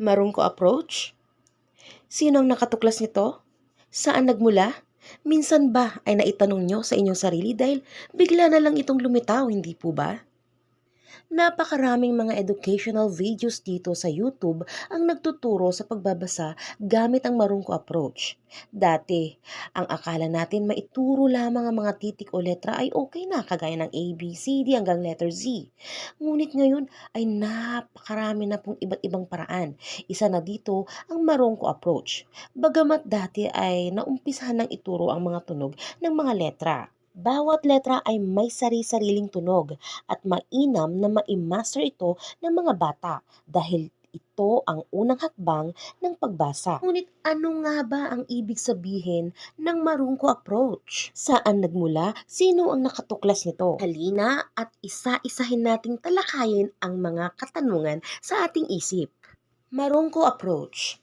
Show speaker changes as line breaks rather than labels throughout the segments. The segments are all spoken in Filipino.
Marungko approach? Sino ang nakatuklas nito? Saan nagmula? Minsan ba ay naitanong nyo sa inyong sarili dahil bigla na lang itong lumitaw, hindi po ba? Napakaraming mga educational videos dito sa YouTube ang nagtuturo sa pagbabasa gamit ang marungko approach. Dati, ang akala natin maituro lamang ang mga titik o letra ay okay na kagaya ng A, B, C, D hanggang letter Z. Ngunit ngayon ay napakarami na pong iba't ibang paraan. Isa na dito ang marungko approach. Bagamat dati ay naumpisahan ng ituro ang mga tunog ng mga letra. Bawat letra ay may sari-sariling tunog at mainam na ma-master ito ng mga bata dahil ito ang unang hakbang ng pagbasa. Ngunit ano nga ba ang ibig sabihin ng marungko approach? Saan nagmula? Sino ang nakatuklas nito? Halina at isa-isahin nating talakayin ang mga katanungan sa ating isip. Marungko approach.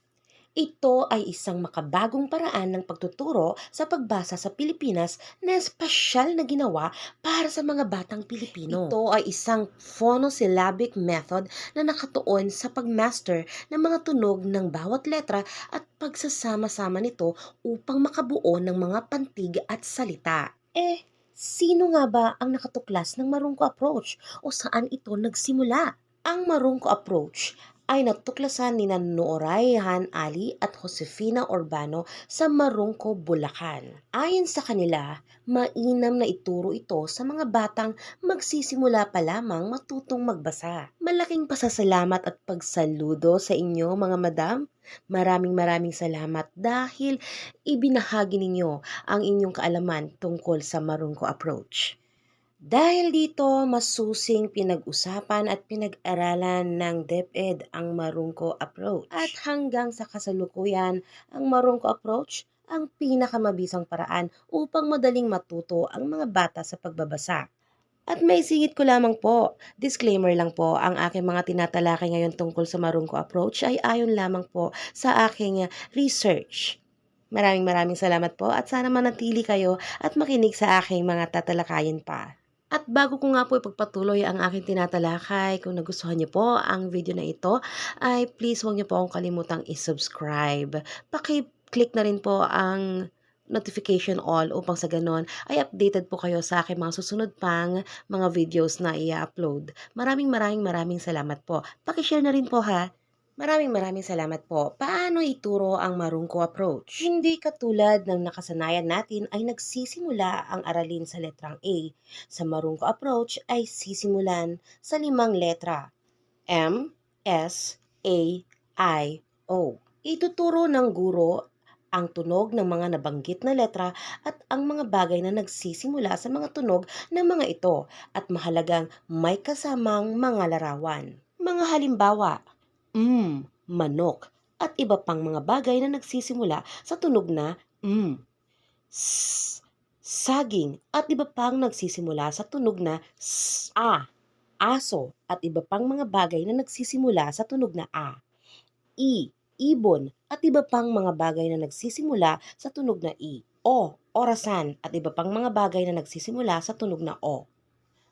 Ito ay isang makabagong paraan ng pagtuturo sa pagbasa sa Pilipinas na espesyal na ginawa para sa mga batang Pilipino. Ito ay isang phonosyllabic method na nakatuon sa pagmaster ng mga tunog ng bawat letra at pagsasama-sama nito upang makabuo ng mga pantig at salita. Eh, sino nga ba ang nakatuklas ng marungko approach o saan ito nagsimula? Ang marungko approach ay natuklasan ni Nooray Han Ali at Josefina Urbano sa Marungko, Bulacan. Ayon sa kanila, mainam na ituro ito sa mga batang magsisimula pa lamang matutong magbasa. Malaking pasasalamat at pagsaludo sa inyo mga madam. Maraming maraming salamat dahil ibinahagi ninyo ang inyong kaalaman tungkol sa Marungko approach. Dahil dito, masusing pinag-usapan at pinag-aralan ng DepEd ang Marungko approach. At hanggang sa kasalukuyan, ang Marungko approach ang pinakamabisang paraan upang madaling matuto ang mga bata sa pagbabasa. At may singit ko lamang po, disclaimer lang po, ang aking mga tinatalakay ngayon tungkol sa Marungko approach ay ayon lamang po sa aking research. Maraming maraming salamat po at sana manatili kayo at makinig sa aking mga tatalakayin pa. At bago ko nga po ipagpatuloy ang aking tinatalakay, kung nagustuhan niyo po ang video na ito, ay please huwag niyo po akong kalimutang i-subscribe. Paki-click na rin po ang notification all upang sa ganon ay updated po kayo sa aking mga susunod pang mga videos na i-upload. Maraming maraming maraming salamat po. Paki-share na rin po ha. Maraming maraming salamat po. Paano ituro ang marungko approach? Hindi katulad ng nakasanayan natin ay nagsisimula ang aralin sa letrang A. Sa marungko approach ay sisimulan sa limang letra. M, S, A, I, O. Ituturo ng guro ang tunog ng mga nabanggit na letra at ang mga bagay na nagsisimula sa mga tunog ng mga ito at mahalagang may kasamang mga larawan. Mga halimbawa, mm, manok, at iba pang mga bagay na nagsisimula sa tunog na mm. S, saging, at iba pang nagsisimula sa tunog na s, a, aso, at iba pang mga bagay na nagsisimula sa tunog na a. I, ibon, at iba pang mga bagay na nagsisimula sa tunog na i. O, orasan, at iba pang mga bagay na nagsisimula sa tunog na o.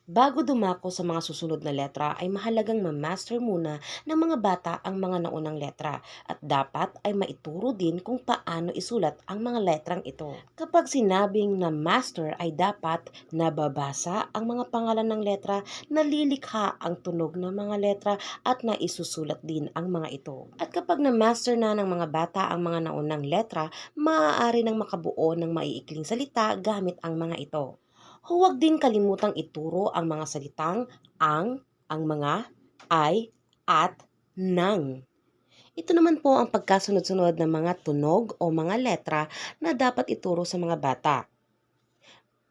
Bago dumako sa mga susunod na letra ay mahalagang ma-master muna ng mga bata ang mga naunang letra at dapat ay maituro din kung paano isulat ang mga letrang ito. Kapag sinabing na master ay dapat nababasa ang mga pangalan ng letra, nalilikha ang tunog ng mga letra at naisusulat din ang mga ito. At kapag na-master na ng mga bata ang mga naunang letra, maaari nang makabuo ng maiikling salita gamit ang mga ito. Huwag din kalimutang ituro ang mga salitang ang, ang mga, ay, at, nang. Ito naman po ang pagkasunod-sunod ng mga tunog o mga letra na dapat ituro sa mga bata.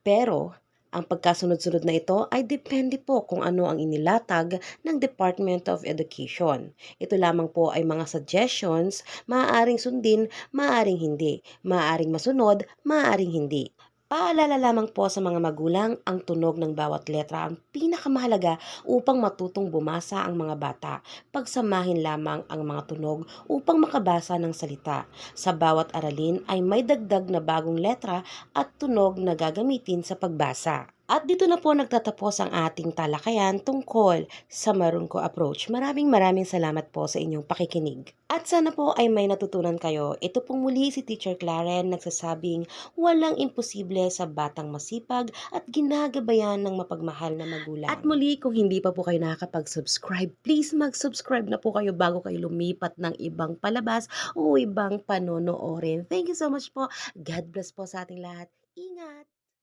Pero, ang pagkasunod-sunod na ito ay depende po kung ano ang inilatag ng Department of Education. Ito lamang po ay mga suggestions, maaaring sundin, maaaring hindi, maaaring masunod, maaaring hindi. Paalala lamang po sa mga magulang ang tunog ng bawat letra ang pinakamahalaga upang matutong bumasa ang mga bata. Pagsamahin lamang ang mga tunog upang makabasa ng salita. Sa bawat aralin ay may dagdag na bagong letra at tunog na gagamitin sa pagbasa. At dito na po nagtatapos ang ating talakayan tungkol sa Marunko Approach. Maraming maraming salamat po sa inyong pakikinig. At sana po ay may natutunan kayo. Ito pong muli si Teacher Claren nagsasabing walang imposible sa batang masipag at ginagabayan ng mapagmahal na magulang. At muli, kung hindi pa po kayo nakakapag-subscribe, please mag-subscribe na po kayo bago kayo lumipat ng ibang palabas o ibang panonoorin. Thank you so much po. God bless po sa ating lahat. Ingat!